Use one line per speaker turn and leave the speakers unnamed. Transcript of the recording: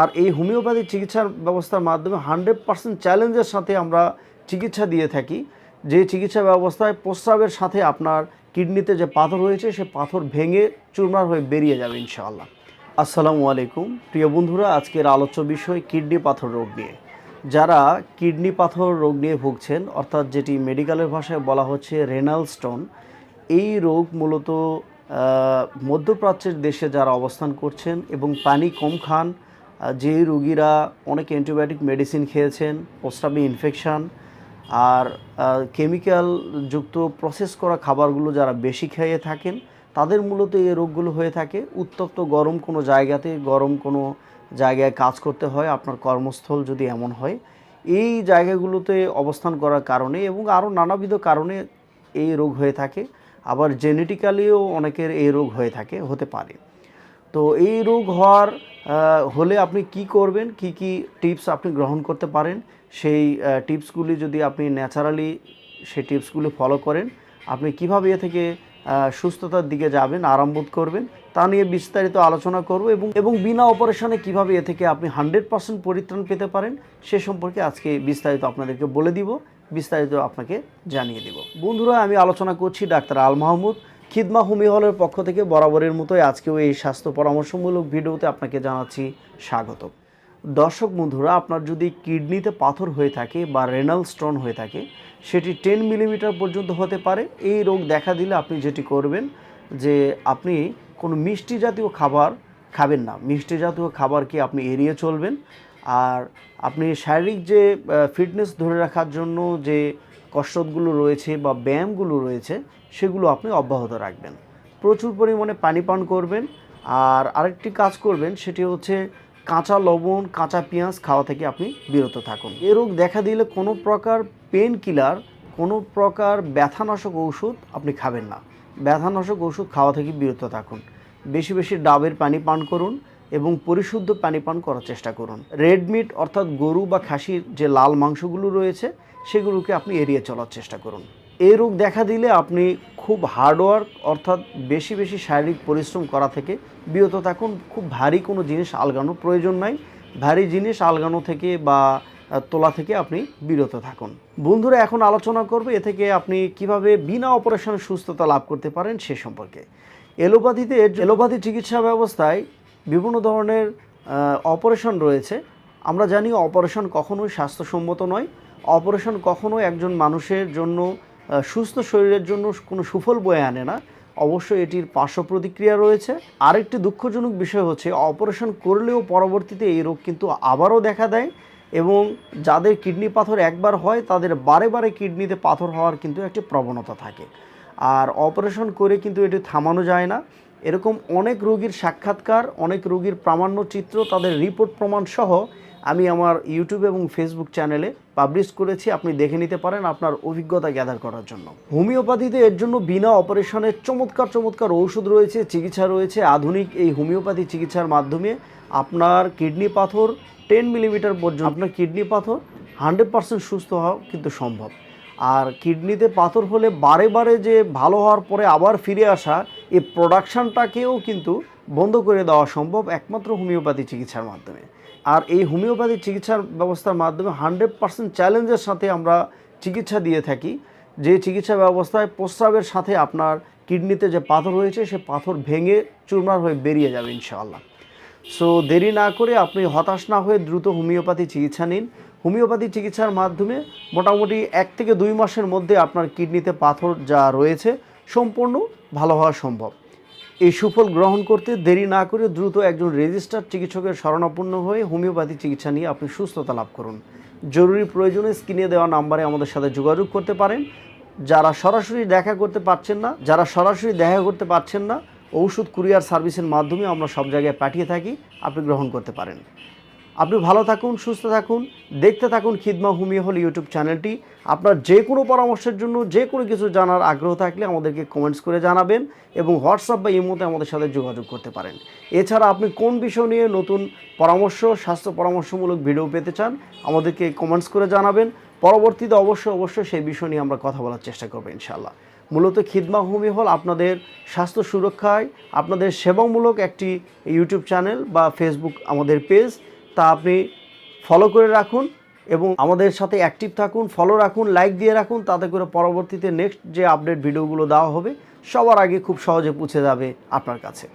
আর এই হোমিওপ্যাথি চিকিৎসার ব্যবস্থার মাধ্যমে হান্ড্রেড পার্সেন্ট চ্যালেঞ্জের সাথে আমরা চিকিৎসা দিয়ে থাকি। যে চিকিৎসা ব্যবস্থায় প্রস্রাবের সাথে আপনার কিডনিতে যে পাথর হয়েছে, সে পাথর ভেঙে চুরমার হয়ে বেরিয়ে যাবে ইনশাআল্লাহ। আসসালামু আলাইকুম। প্রিয় বন্ধুরা, আজকের আলোচ্য বিষয় কিডনি পাথর রোগ নিয়ে। যারা কিডনি পাথর রোগ নিয়ে ভুগছেন, অর্থাৎ যেটি মেডিকেলের ভাষায় বলা হচ্ছে রেনাল স্টোন এই রোগ মূলত মধ্যপ্রাচ্যের দেশে যারা অবস্থান করছেন এবং পানি কম খান যে রুগীরা অনেক অ্যান্টিবায়োটিক মেডিসিন খেয়েছেন প্রস্রাবে ইনফেকশান আর কেমিক্যাল যুক্ত প্রসেস করা খাবারগুলো যারা বেশি খেয়ে থাকেন, তাদের মূলত এই রোগগুলো হয়ে থাকে। উত্তপ্ত গরম কোনো জায়গাতে, গরম কোনো জায়গায় কাজ করতে হয়, আপনার কর্মস্থল যদি এমন হয়। এই জায়গাগুলোতে অবস্থান করার কারণে এবং আরও নানাবিধ কারণে এই রোগ হয়ে থাকে। আবার জেনেটিক্যালিও অনেকের এই রোগ হয়ে থাকে, হতে পারে। তো এই রোগ হওয়ার হলে আপনি কি করবেন? কি কি টিপস আপনি গ্রহণ করতে পারেন? সেই টিপসগুলি যদি আপনি ন্যাচারালি সেই টিপসগুলি ফলো করেন, আপনি কীভাবে এ থেকে সুস্থতার দিকে যাবেন, আরাম বোধ করবেন, তা নিয়ে বিস্তারিত আলোচনা করব এবং এবং বিনা অপারেশনে কীভাবে এ থেকে আপনি হান্ড্রেড পার্সেন্ট পরিত্রাণ পেতে পারেন, সে সম্পর্কে আজকে বিস্তারিত আপনাদেরকে বলে দিব, বিস্তারিত আপনাকে জানিয়ে দিব। বন্ধুরা, আমি আলোচনা করছি ডাক্তার আল মাহমুদ খিদমা হুমি হলের পক্ষ থেকে বরাবরের মতোই আজকেও এই স্বাস্থ্য পরামর্শমূলক ভিডিওতে আপনাকে জানাচ্ছি স্বাগত। দর্শক বন্ধুরা, আপনার যদি কিডনিতে পাথর হয়ে থাকে বা রেনাল স্টোন হয়ে থাকে, সেটি টেন মিলিমিটার পর্যন্ত হতে পারে। এই রোগ দেখা দিলে আপনি যেটি করবেন, যে আপনি কোনো মিষ্টি জাতীয় খাবার খাবেন না। মিষ্টি জাতীয় খাবারকে আপনি এড়িয়ে চলবেন। আর আপনি শারীরিক যে ফিটনেস ধরে রাখার জন্য যে কসরতগুলো রয়েছে বা ব্যায়ামগুলো রয়েছে, সেগুলো আপনি অব্যাহত রাখবেন। প্রচুর পরিমাণে পানি পান করবেন। আর আরেকটি কাজ করবেন, সেটি হচ্ছে কাঁচা লবণ, কাঁচা পেঁয়াজ খাওয়া থেকে আপনি বিরত থাকুন। এ রোগ দেখা দিলে কোনো প্রকার পেন কিলার, কোনো প্রকার ব্যথানাশক ওষুধ আপনি খাবেন না। ব্যথানাশক ওষুধ খাওয়া থেকে বিরত থাকুন। বেশি বেশি ডাবের পানি পান করুন এবং পরিশুদ্ধ পানি পান করার চেষ্টা করুন। রেড মিট অর্থাৎ গরু বা খাসির যে লাল মাংসগুলো রয়েছে সেগুলোকে আপনি এড়িয়ে চলার চেষ্টা করুন। এই রোগ দেখা দিলে আপনি খুব হার্ডওয়ার্ক অর্থাৎ বেশি বেশি শারীরিক পরিশ্রম করা থেকে বিরত থাকুন। খুব ভারী কোনো জিনিস আলগানোর প্রয়োজন নাই। ভারী জিনিস আলগানো থেকে বা তোলা থেকে আপনি বিরত থাকুন। বন্ধুরা, এখন আলোচনা করবে এ থেকে আপনি কীভাবে বিনা অপারেশনে সুস্থতা লাভ করতে পারেন সে সম্পর্কে। এলোপ্যাথিতে এলোপ্যাথি চিকিৎসা ব্যবস্থায় বিভিন্ন ধরনের অপারেশন রয়েছে। আমরা জানি অপারেশন কখনোই স্বাস্থ্যসম্মত নয়। অপারেশন কখনোই একজন মানুষের জন্য সুস্থ শরীরের জন্য কোনো সুফল বয়ে আনে না। অবশ্যই এটির পার্শ্ব প্রতিক্রিয়া রয়েছে। আরেকটি দুঃখজনক বিষয় হচ্ছে, অপারেশন করলেও পরবর্তীতে এই রোগ কিন্তু আবারও দেখা দেয় এবং যাদের কিডনি পাথর একবার হয়, তাদের বারে বারে কিডনিতে পাথর হওয়ার কিন্তু একটি প্রবণতা থাকে। আর অপারেশন করে কিন্তু এটি থামানো যায় না। এরকম অনেক রোগীর সাক্ষাৎকার, অনেক রোগীর প্রামাণ্য চিত্র তাদের রিপোর্ট প্রমাণ সহ আমি আমার ইউটিউব এবং ফেসবুক চ্যানেলে পাবলিশ করেছি, আপনি দেখে নিতে পারেন আপনার অভিজ্ঞতা গ্যাদার করার জন্য। হোমিওপ্যাথিতে এর জন্য বিনা অপারেশনের চমৎকার চমৎকার ঔষধ রয়েছে, চিকিৎসা রয়েছে। আধুনিক এই হোমিওপ্যাথি চিকিৎসার মাধ্যমে আপনার কিডনি পাথর টেন মিলিমিটার পর্যন্ত আপনার কিডনি পাথর হান্ড্রেড পার্সেন্ট সুস্থ হওয়া কিন্তু সম্ভব। আর কিডনিতে পাথর হলে বারে বারে যে ভালো হওয়ার পরে আবার ফিরে আসা এই প্রোডাকশানটাকেও কিন্তু বন্ধ করে দেওয়া সম্ভব একমাত্র হোমিওপ্যাথি চিকিৎসার মাধ্যমে। আর এই হোমিওপ্যাথি চিকিৎসার ব্যবস্থার মাধ্যমে হান্ড্রেড পার্সেন্ট চ্যালেঞ্জের সাথে আমরা চিকিৎসা দিয়ে থাকি। যে চিকিৎসা ব্যবস্থায় প্রস্রাবের সাথে আপনার কিডনিতে যে পাথর হয়েছে সে পাথর ভেঙে চুরমার হয়ে বেরিয়ে যাবে ইনশাআল্লাহ। সো দেরি না করে আপনি হতাশ না হয়ে দ্রুত হোমিওপ্যাথি চিকিৎসা নিন। হোমিওপ্যাথি চিকিৎসার মাধ্যমে মোটামুটি এক থেকে দুই মাসের মধ্যে আপনার কিডনিতে পাথর যা রয়েছে, সম্পূর্ণ ভালো হওয়া সম্ভব। এই সুফল গ্রহণ করতে দেরি না করে দ্রুত একজন রেজিস্টার্ড চিকিৎসকের শরণাপন্ন হয়ে হোমিওপ্যাথি চিকিৎসা নিয়ে আপনি সুস্থতা লাভ করুন। জরুরি প্রয়োজনে স্ক্রিনে দেওয়া নাম্বারে আমাদের সাথে যোগাযোগ করতে পারেন। যারা সরাসরি দেখা করতে পারছেন না, যারা সরাসরি দেখা করতে পারছেন না, ঔষধ কুরিয়ার সার্ভিসের মাধ্যমে আমরা সব জায়গায় পাঠিয়ে থাকি, আপনি গ্রহণ করতে পারেন। আপনি ভালো থাকুন, সুস্থ থাকুন, দেখতে থাকুন খিদমা হুমিয়া হল ইউটিউব চ্যানেলটি। আপনার যে কোনো পরামর্শের জন্য, যে কোনো কিছু জানার আগ্রহ থাকলে আমাদেরকে কমেন্টস করে জানাবেন এবং হোয়াটসঅ্যাপ বা ইমোতে আমাদের সাথে যোগাযোগ করতে পারেন। এছাড়া আপনি কোন বিষয় নিয়ে নতুন পরামর্শ, স্বাস্থ্য পরামর্শমূলক ভিডিও পেতে চান, আমাদেরকে কমেন্টস করে জানাবেন। পরবর্তীতে অবশ্যই অবশ্যই সেই বিষয় নিয়ে আমরা কথা বলার চেষ্টা করব ইনশাল্লাহ মূলত খিদমা হোমি হল আপনাদের স্বাস্থ্য সুরক্ষায়, আপনাদের সেবামূলক একটি ইউটিউব চ্যানেল বা ফেসবুক আমাদের পেজ তা আপনি ফলো করে রাখুন এবং আমাদের সাথে অ্যাক্টিভ থাকুন ফলো রাখুন লাইক দিয়ে রাখুন, তাতে করে পরবর্তীতে নেক্সট যে আপডেট ভিডিওগুলো দেওয়া হবে, সবার আগে খুব সহজে পৌঁছে যাবে আপনার কাছে।